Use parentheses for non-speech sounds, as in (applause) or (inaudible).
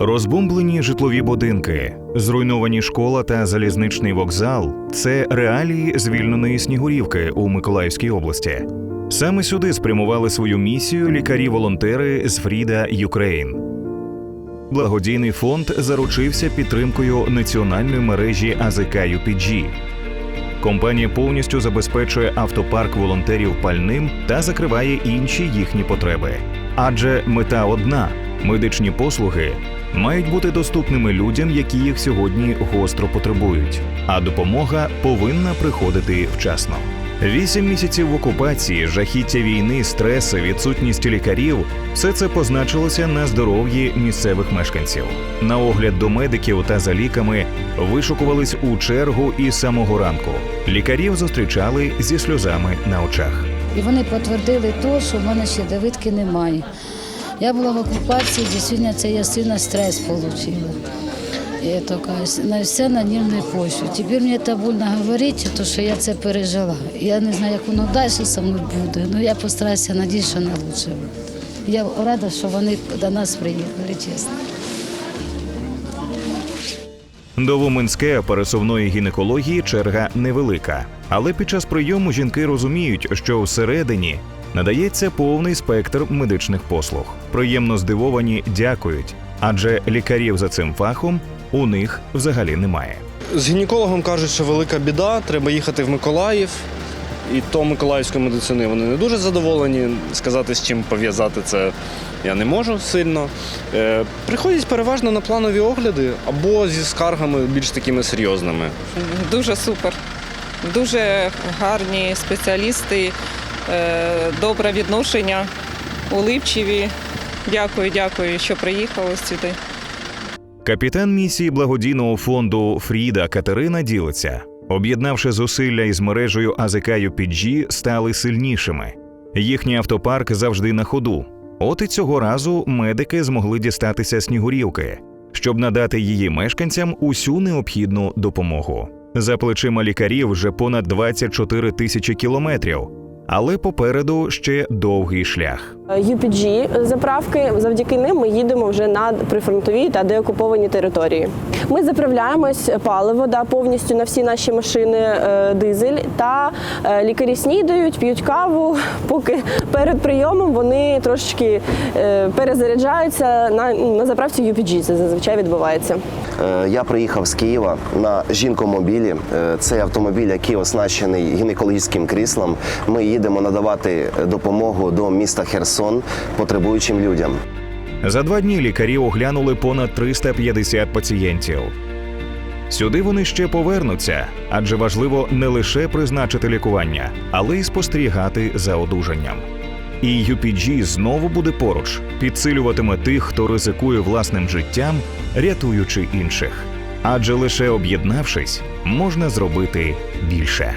Розбомблені житлові будинки, зруйновані школа та залізничний вокзал це реалії звільненої Снігурівки у Миколаївській області. Саме сюди спрямували свою місію лікарі-волонтери з Фріда Юкрейн. Благодійний фонд заручився підтримкою національної мережі АЗК UPG. Компанія повністю забезпечує автопарк волонтерів пальним та закриває інші їхні потреби. Адже мета одна медичні послуги мають бути доступними людям, які їх сьогодні гостро потребують, а допомога повинна приходити вчасно. Вісім місяців в окупації, жахіття війни, стреси, відсутність лікарів все це позначилося на здоров'ї місцевих мешканців. На огляд до медиків та за ліками вишукувались у чергу із самого ранку. Лікарів зустрічали зі сльозами на очах. І вони підтвердили те, що в мене ще давидки немає. Я була в окупації, дійсно, це я сильно стрес отримала. І то, кажуть, на все на нервній почві. Тепер мені це больно говорити, то, що я це пережила. Я не знаю, як воно далі зі мною буде, але я постараюся надіюсь, що на лучше буде. Я рада, що вони до нас приїхали, чесно. До Вуменське пересувної гінекології черга невелика, але під час прийому жінки розуміють, що всередині надається повний спектр медичних послуг. Приємно здивовані дякують, адже лікарів за цим фахом у них взагалі немає. З гінекологом кажуть, що велика біда, треба їхати в Миколаїв. І то миколаївської медицини вони не дуже задоволені. Сказати, з чим пов'язати це я не можу сильно. Е, приходять переважно на планові огляди або зі скаргами більш такими серйозними. Дуже супер. Дуже гарні спеціалісти, добре відношення, уливчиві. Дякую, дякую, що приїхали сюди. Капітан місії благодійного фонду Фріда Катерина ділиться, об'єднавши зусилля із мережею АЗК UPG, стали сильнішими. Їхній автопарк завжди на ходу. От і цього разу медики змогли дістатися Снігурівки, щоб надати її мешканцям усю необхідну допомогу. За плечима лікарів вже понад 24 тисячі кілометрів, але попереду ще довгий шлях. UPG заправки. Завдяки ним ми їдемо вже на прифронтові та деокуповані території. Ми заправляємось паливо да, повністю на всі наші машини, е, дизель. Та е, лікарі снідають, п'ють каву. (laughs) Поки перед прийомом вони трошечки е, перезаряджаються на, на заправці UPG. Це зазвичай відбувається. Е, Я приїхав з Києва на жінкомобілі. Е, Це автомобіль, який оснащений гінекологічним кріслом. Ми їдемо надавати допомогу до міста Херсон потребуючим людям. За два дні лікарі оглянули понад 350 пацієнтів. Сюди вони ще повернуться, адже важливо не лише призначити лікування, але й спостерігати за одужанням. І UPG знову буде поруч, підсилюватиме тих, хто ризикує власним життям, рятуючи інших. Адже лише об'єднавшись, можна зробити більше.